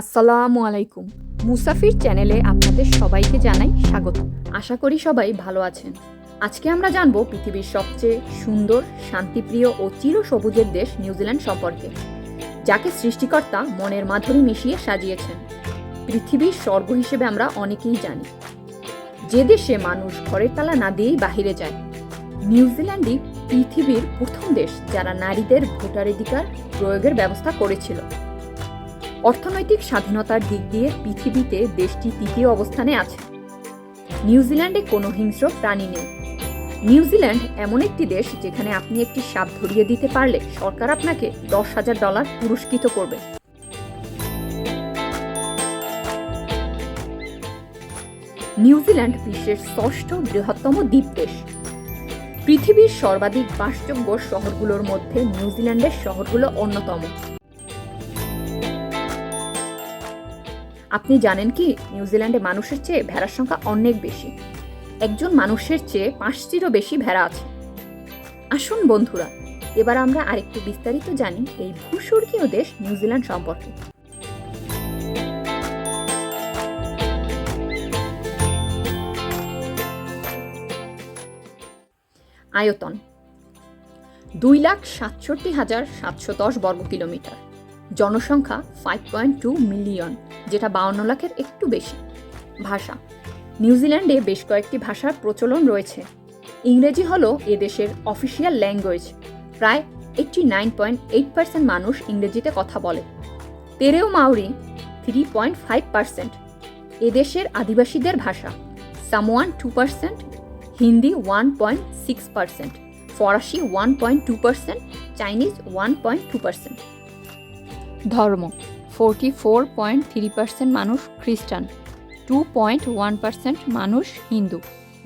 আসসালামু আলাইকুম। মুসাফির চ্যানেলে আপনাদের সবাইকে জানাই স্বাগত। আশা করি সবাই ভালো আছেন। আজকে আমরা জানব পৃথিবীর সবচেয়ে সুন্দর, শান্তিপ্রিয় ও চিরসবুজের দেশ নিউজিল্যান্ড সম্পর্কে, যাকে সৃষ্টিকর্তা মনের মাধুরী মিশিয়ে সাজিয়েছেন। পৃথিবীর স্বর্গ হিসেবে আমরা অনেকেই জানি। যে দেশে মানুষ ঘরের তালা না দিয়েই বাহিরে যায়, নিউজিল্যান্ডই পৃথিবীর প্রথম দেশ যারা নারীদের ভোটাধিকার প্রয়োগের ব্যবস্থা করেছিল। অর্থনৈতিক স্বাধীনতার দিক দিয়ে পৃথিবীতে দেশটি তৃতীয় অবস্থানে আছে। নিউজিল্যান্ডে কোনো হিংস্র প্রাণী নেই। নিউজিল্যান্ড এমন একটি দেশ যেখানে আপনি একটি সাপ ধরিয়ে দিতে পারলে সরকার আপনাকে দশ হাজার ডলার পুরস্কৃত করবে। নিউজিল্যান্ড বিশ্বের ষষ্ঠ বৃহত্তম দ্বীপ দেশ। পৃথিবীর সর্বাধিক বাসযোগ্য শহরগুলোর মধ্যে নিউজিল্যান্ডের শহরগুলো অন্যতম। আপনি জানেন কি নিউজিল্যান্ডে মানুষের চেয়ে ভেড়ার সংখ্যা অনেক বেশি। একজন মানুষের চেয়ে পাঁচটিরও বেশি ভেড়া আছে। আসুন বন্ধুরা, এবার আমরা আরেকটু বিস্তারিত জানি এই ভূস্বর্গীয় দেশ নিউজিল্যান্ড সম্পর্কে। আয়তন, দুই লাখ সাতষট্টি হাজার সাতশো দশ বর্গ কিলোমিটার জনসংখ্যা ফাইভ পয়েন্ট টু মিলিয়ন যেটা বাউন্ন লাখের একটু বেশি। ভাষা। নিউজিল্যান্ডে বেশ কয়েকটি ভাষার প্রচলন রয়েছে। ইংরেজি হলো এদেশের অফিসিয়াল ল্যাঙ্গুয়েজ প্রায় eighty nine point eight percent মানুষ ইংরেজিতে কথা বলে। Te Reo Maori three point five percent এদেশের আদিবাসীদের ভাষা। Samoan two percent Hindi one point six percent ফরাসি one point two percent Chinese one point two percent ধর্ম। Forty four point three percent মানুষ খ্রিস্টান টু পয়েন্ট ওয়ান পার্সেন্ট মানুষ Hindu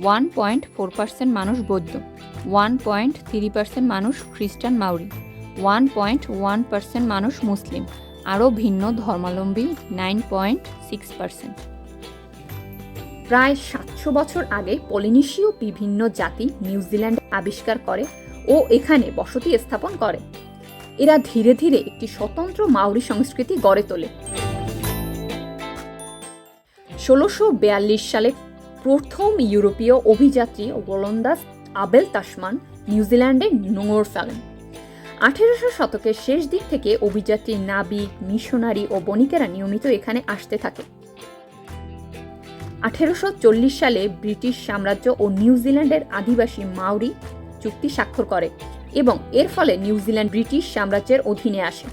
one point four percent মানুষ বৌদ্ধ one point three percent মানুষ খ্রিস্টান Maori one point one percent মানুষ মুসলিম, আরও ভিন্ন ধর্মাবলম্বী নাইন পয়েন্ট সিক্স পার্সেন্ট প্রায় সাতশো বছর আগে পলিনেশীয় বিভিন্ন জাতি নিউজিল্যান্ড আবিষ্কার করে ও এখানে বসতি স্থাপন করে। এরা ধীরে ধীরে একটি স্বতন্ত্র মাউরি সংস্কৃতি গড়ে তোলে। ষোলোশো সালে প্রথম ইউরোপীয় অভিযাত্রী ওলন্দাজ আবেল তাসমান নিউজিল্যান্ডে নোঙর ফেলেন। আঠেরোশো শতকের শেষ দিক থেকে অভিযাত্রী নাবিক, মিশনারি ও বণিকেরা নিয়মিত এখানে আসতে থাকে। আঠেরোশো চল্লিশ সালে ব্রিটিশ সাম্রাজ্য ও নিউজিল্যান্ডের আদিবাসী মাউরি চুক্তি স্বাক্ষর করে। এবং এর ফলে নিউজিল্যান্ড ব্রিটিশ সাম্রাজ্যের অধীনে আসে।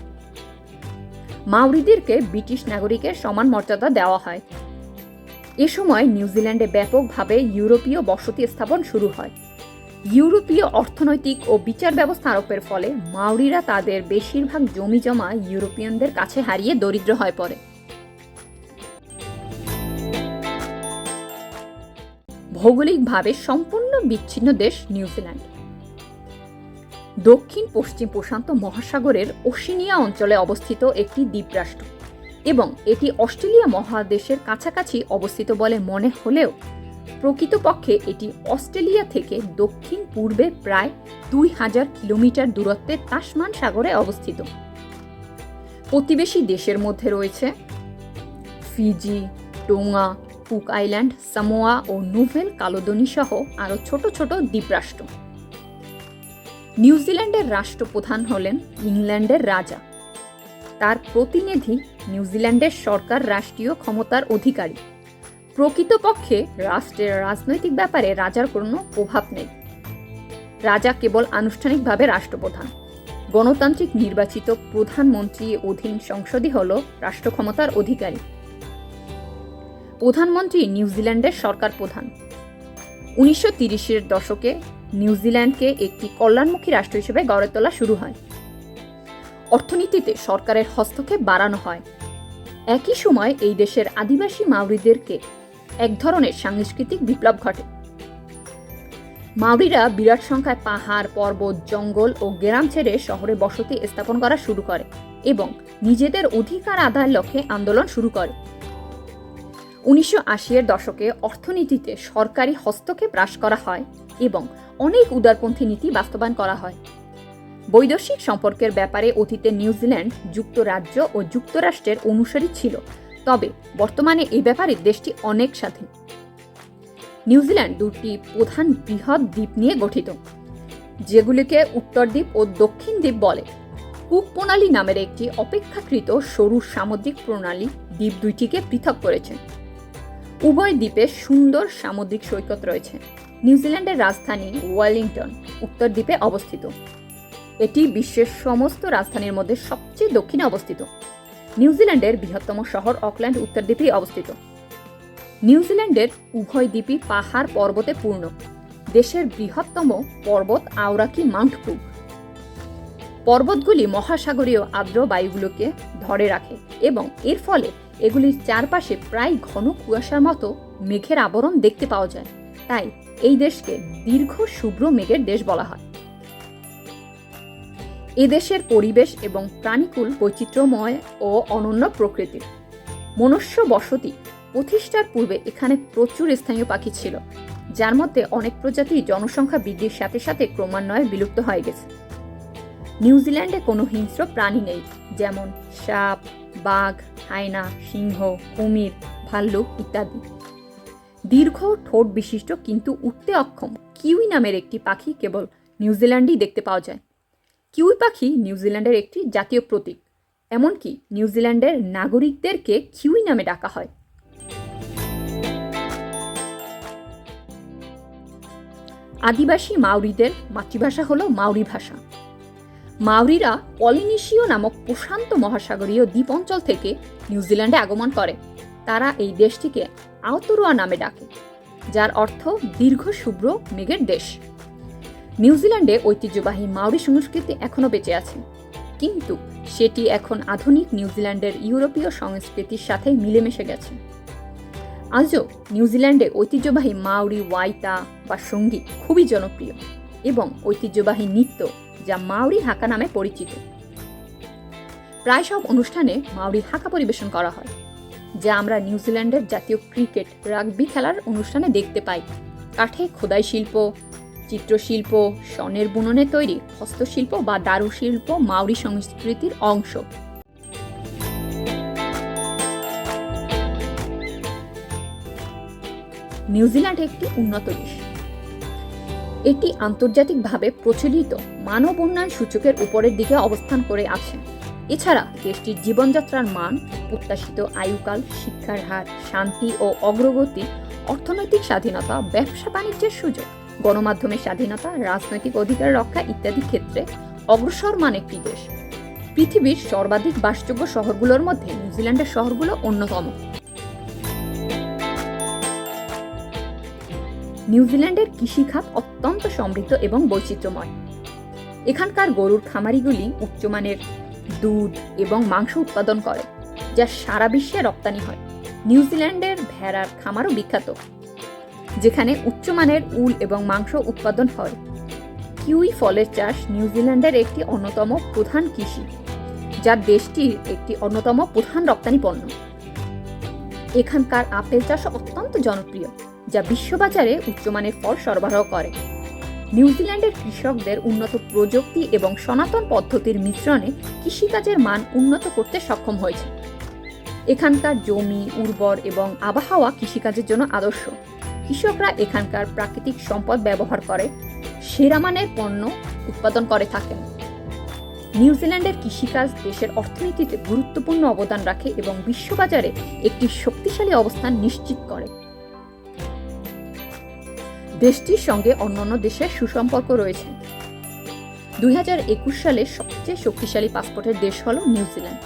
মাউরিদেরকে ব্রিটিশ নাগরিকের সমান মর্যাদা দেওয়া হয়। এ সময় নিউজিল্যান্ডে ব্যাপকভাবে ইউরোপীয় বসতি স্থাপন শুরু হয়। ইউরোপীয় অর্থনৈতিক ও বিচার ব্যবস্থা আরোপের ফলে মাউরিরা তাদের বেশিরভাগ জমি জমা ইউরোপিয়ানদের কাছে হারিয়ে দরিদ্র হয়ে পড়ে। ভৌগোলিকভাবে সম্পূর্ণ বিচ্ছিন্ন দেশ নিউজিল্যান্ড দক্ষিণ পশ্চিম প্রশান্ত মহাসাগরের ওশিনিয়া অঞ্চলে অবস্থিত একটি দ্বীপরাষ্ট্র। এবং এটি অস্ট্রেলিয়া মহাদেশের কাছাকাছি অবস্থিত বলে মনে হলেও, প্রকৃতপক্ষে এটি অস্ট্রেলিয়া থেকে দক্ষিণ পূর্বে প্রায় দুই হাজার কিলোমিটার দূরত্বে তাসমান সাগরে অবস্থিত। প্রতিবেশী দেশের মধ্যে রয়েছে Fiji Tonga Cook island, Samoa ও নোভেল কালোদনি সহ আরও ছোট ছোট দ্বীপরাষ্ট্র। নিউজিল্যান্ডের রাষ্ট্রপ্রধান হলেন ইংল্যান্ডের রাজা। তার প্রতিনিধি নিউজিল্যান্ডের সরকার রাষ্ট্রীয় ক্ষমতার অধিকারী। প্রকৃতপক্ষে রাষ্ট্রের রাজনৈতিক ব্যাপারে রাজার কোনো প্রভাব নেই। রাজা কেবল আনুষ্ঠানিকভাবে রাষ্ট্রপ্রধান। গণতান্ত্রিক নির্বাচিত প্রধানমন্ত্রী অধীন সংসদই হল রাষ্ট্র ক্ষমতার অধিকারী। প্রধানমন্ত্রী নিউজিল্যান্ডের সরকার প্রধান। উনিশশো তিরিশের দশকে নিউজিল্যান্ডকে একটি কল্যাণমুখী রাষ্ট্র হিসেবে গড়ে তোলা শুরু হয়। অর্থনীতিতে সরকারের হস্তক্ষেপ বাড়ানো হয়। একই সময় এই দেশের আদিবাসী মাউরিদেরকে এক ধরনের সাংস্কৃতিক বিপ্লব ঘটে। মাউরিরা বিরাট সংখ্যায় পাহাড়, পর্বত, জঙ্গল ও গ্রাম ছেড়ে শহরে বসতি স্থাপন করা শুরু করে এবং নিজেদের অধিকার আদায়ের লক্ষ্যে আন্দোলন শুরু করে। উনিশশো এর দশকে অর্থনীতিতে সরকারি হস্তক্ষেপ হ্রাস করা হয় এবং অনেক উদারপন্থী নীতি বাস্তবায়ন করা হয়। বৈদেশিক সম্পর্কের ব্যাপারে অতীতে নিউজিল্যান্ড যুক্তরাজ্য ও যুক্তরাষ্ট্রের অনুসারী ছিল, তবে বর্তমানে এই ব্যাপারে দেশটি অনেক স্বাধীন। নিউজিল্যান্ড দুটি প্রধান বৃহৎ দ্বীপ নিয়ে গঠিত, যেগুলিকে উত্তর দ্বীপ ও দক্ষিণ দ্বীপ বলে। কুক প্রণালী নামের একটি অপেক্ষাকৃত সরু সামুদ্রিক প্রণালী দ্বীপ দুইটিকে পৃথক করেছে। উভয় দ্বীপে সুন্দর সামুদ্রিক সৈকত রয়েছে। নিউজিল্যান্ডের রাজধানী ওয়েলিংটন, উত্তর দ্বীপে অবস্থিত। এটি বিশ্বের সমস্ত রাজধানীর মধ্যে সবচেয়ে দক্ষিণে অবস্থিত। নিউজিল্যান্ডের বৃহত্তম শহর অকল্যান্ড, উত্তর দ্বীপেই অবস্থিত। নিউজিল্যান্ডের উভয় দ্বীপই পাহাড় পর্বতে পূর্ণ। দেশের বৃহত্তম পর্বত আওরাকি মাউন্ট কুক পর্বতগুলি মহাসাগরীয় আর্দ্র বায়ুগুলোকে ধরে রাখে এবং এর ফলে এগুলির চারপাশে প্রায় ঘন কুয়াশার মতো মেঘের আবরণ দেখতে পাওয়া যায়। তাই এই দেশকে দীর্ঘ শুভ্র মেঘের দেশ বলা হয়। এদেশের পরিবেশ এবং প্রাণীকুল বৈচিত্র্যময় ও অনন্য প্রকৃতির মনুষ্য বসতি প্রতিষ্ঠার পূর্বে এখানে প্রচুর স্থানীয় পাখি ছিল, যার মধ্যে অনেক প্রজাতি জনসংখ্যা বৃদ্ধির সাথে সাথে ক্রমান্বয়ে বিলুপ্ত হয়ে গেছে। নিউজিল্যান্ডে কোনো হিংস্র প্রাণী নেই, যেমন সাপ, বাঘ, হায়না, সিংহ, কুমির, ভাল্লুক ইত্যাদি। দীর্ঘ ঠোঁট বিশিষ্ট কিন্তু উঠতে অক্ষম কিউই নামের একটি পাখি কেবল নিউজিল্যান্ডেই দেখতে পাওয়া যায়। কিউই পাখি নিউজিল্যান্ডের একটি জাতীয় প্রতীক, এমনকি নিউজিল্যান্ডের নাগরিকদেরকে কিউই নামে ডাকা হয়। আদিবাসী মাউরিদের মাতৃভাষা হল মাউরি ভাষা। মাউরিরা পলিনেশীয় নামক প্রশান্ত মহাসাগরীয় দ্বীপ অঞ্চল থেকে নিউজিল্যান্ডে আগমন করে। তারা এই দেশটিকে আওতরুয়া নামে ডাকে, যার অর্থ দীর্ঘ শুভ্র মেঘের দেশ। নিউজিল্যান্ডে ঐতিহ্যবাহী মাউরি সংস্কৃতি এখনও বেঁচে আছে, কিন্তু সেটি এখন আধুনিক নিউজিল্যান্ডের ইউরোপীয় সংস্কৃতির সাথে মিলেমিশে গেছে। আজও নিউজিল্যান্ডে ঐতিহ্যবাহী মাউরি, ওয়াইতা বা সংগীত খুবই জনপ্রিয় এবং ঐতিহ্যবাহী নৃত্য যা মাউরি হাকা নামে পরিচিত। প্রায় সব অনুষ্ঠানে মাউরি হাকা পরিবেশন করা হয়। যা আমরা নিউজিল্যান্ডের জাতীয় ক্রিকেট, রাগবি খেলার অনুষ্ঠানে দেখতে পাই। কাঠে খোদাই শিল্প, চিত্রশিল্প, স্বর্ণের বুননে তৈরি হস্তশিল্প বা দারুশিল্প মাউরি সংস্কৃতির অংশ। নিউজিল্যান্ড একটি উন্নত দেশ। এটি আন্তর্জাতিকভাবে প্রচলিত মানব উন্নয়ন সূচকের উপরের দিকে অবস্থান করে আছে। এছাড়া দেশটির জীবনযাত্রার মান, প্রত্যাশিত আয়ুকাল, শিক্ষার হার, শান্তি ও অগ্রগতি, অর্থনৈতিক স্বাধীনতা, ব্যবসা বাণিজ্যের সুযোগ, গণমাধ্যমের স্বাধীনতা, রাজনৈতিক অধিকার রক্ষা ইত্যাদি ক্ষেত্রে অগ্রসর মান একটি দেশ। পৃথিবীর সর্বাধিক বাসযোগ্য শহরগুলোর মধ্যে নিউজিল্যান্ডের শহরগুলো অন্যতম। নিউজিল্যান্ডের কৃষিখাত অত্যন্ত সমৃদ্ধ এবং বৈচিত্র্যময়। এখানকার গরুর খামারিগুলি উচ্চমানের দুধ এবং মাংস উৎপাদন করে, যা সারা বিশ্বে রপ্তানি হয়। নিউজিল্যান্ডের ভেড়ার খামারও বিখ্যাত, যেখানে উচ্চমানের উল এবং মাংস উৎপাদন হয়। কিউই ফলের চাষ নিউজিল্যান্ডের একটি অন্যতম প্রধান কৃষি, যা দেশটির একটি অন্যতম প্রধান রপ্তানি পণ্য। এখানকার আপেল চাষ অত্যন্ত জনপ্রিয়, যা বিশ্ববাজারে উচ্চমানের ফল সরবরাহ করে। নিউজিল্যান্ডের কৃষকদের উন্নত প্রযুক্তি এবং সনাতন পদ্ধতির মিশ্রণে কৃষিকাজের মান উন্নত করতে সক্ষম হয়েছে। এখানকার জমি, উর্বর এবং আবহাওয়া কৃষিকাজের জন্য আদর্শ। কৃষকরা এখানকার প্রাকৃতিক সম্পদ ব্যবহার করে, সেরা মানের পণ্য উৎপাদন করে থাকেন। নিউজিল্যান্ডের কৃষিকাজ দেশের অর্থনীতিতে গুরুত্বপূর্ণ অবদান রাখে এবং বিশ্ববাজারে একটি শক্তিশালী অবস্থান নিশ্চিত করে। দেশটির সঙ্গে অন্যান্য দেশের সুসম্পর্ক রয়েছে। দু হাজার একুশ সালে সবচেয়ে শক্তিশালী পাসপোর্টের দেশ হল নিউজিল্যান্ড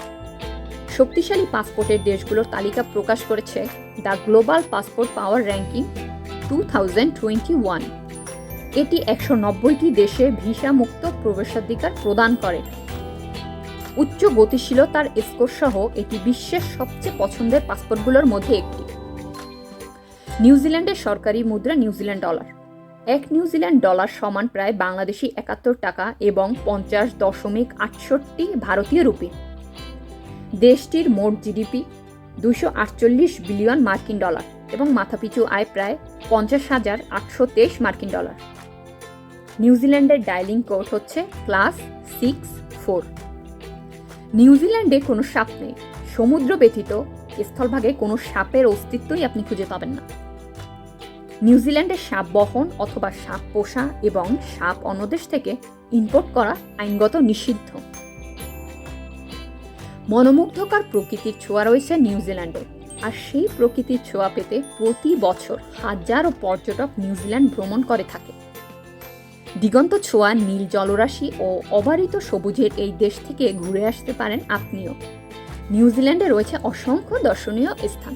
শক্তিশালী পাসপোর্টের দেশগুলোর তালিকা প্রকাশ করেছে the global passport power ranking two thousand twenty one. এটি একশো নব্বইটি দেশে ভিসা মুক্ত প্রবেশাধিকার প্রদান করে। উচ্চ গতিশীলতার স্কোর সহ এটি বিশ্বের সবচেয়ে পছন্দের পাসপোর্টগুলোর মধ্যে একটি। নিউজিল্যান্ডের সরকারি মুদ্রা নিউজিল্যান্ড ডলার। এক নিউজিল্যান্ড ডলার সমান প্রায় বাংলাদেশি একাত্তর টাকা এবং পঞ্চাশ দশমিক আটষট্টি ভারতীয় রুপি। দেশটির মোট জিডিপি দুশো আটচল্লিশ বিলিয়ন মার্কিন ডলার এবং মাথাপিছু আয় প্রায় পঞ্চাশ হাজার আটশো তেইশ মার্কিন ডলার। নিউজিল্যান্ডের ডাইলিং কোড হচ্ছে ক্লাস সিক্স ফোর। নিউজিল্যান্ডে কোনো সাপ নেই। সমুদ্র ব্যতীত স্থলভাগে কোনো সাপের অস্তিত্বই আপনি খুঁজে পাবেন না। নিউজিল্যান্ডে সাপ বহন অথবা সাপ পোষা এবং সাপ অন্য দেশ থেকে ইম্পোর্ট করা আইনগত নিষিদ্ধ। মনোমুগ্ধকর প্রকৃতির ছোঁয়া রয়েছে নিউজিল্যান্ডে, আর সেই প্রকৃতির ছোঁয়া পেতে প্রতি বছর হাজারো পর্যটক নিউজিল্যান্ড ভ্রমণ করে থাকে। দিগন্ত ছোঁয়া, নীল জলরাশি ও অবারিত সবুজের এই দেশ থেকে ঘুরে আসতে পারেন আপনিও। নিউজিল্যান্ডে রয়েছে অসংখ্য দর্শনীয় স্থান।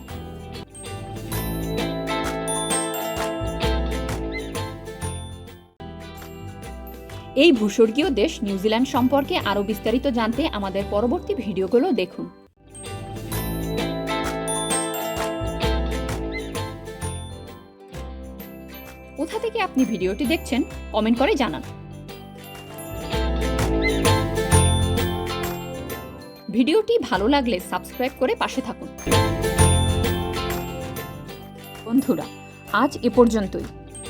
এই ভূস্বর্গীয় দেশ নিউজিল্যান্ড সম্পর্কে আরও বিস্তারিত জানতে আমাদের পরবর্তী ভিডিওগুলো দেখুন। কোথা থেকে আপনি ভিডিওটি দেখছেন, কমেন্ট করে জানান। ভিডিওটি ভালো লাগলে সাবস্ক্রাইব করে পাশে থাকুন। বন্ধুরা, আজ এ পর্যন্তই।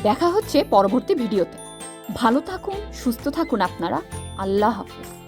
দেখা হচ্ছে পরবর্তী ভিডিওতে। ভালো থাকুন সুস্থ থাকুন আপনারা। আল্লাহ হাফিজ।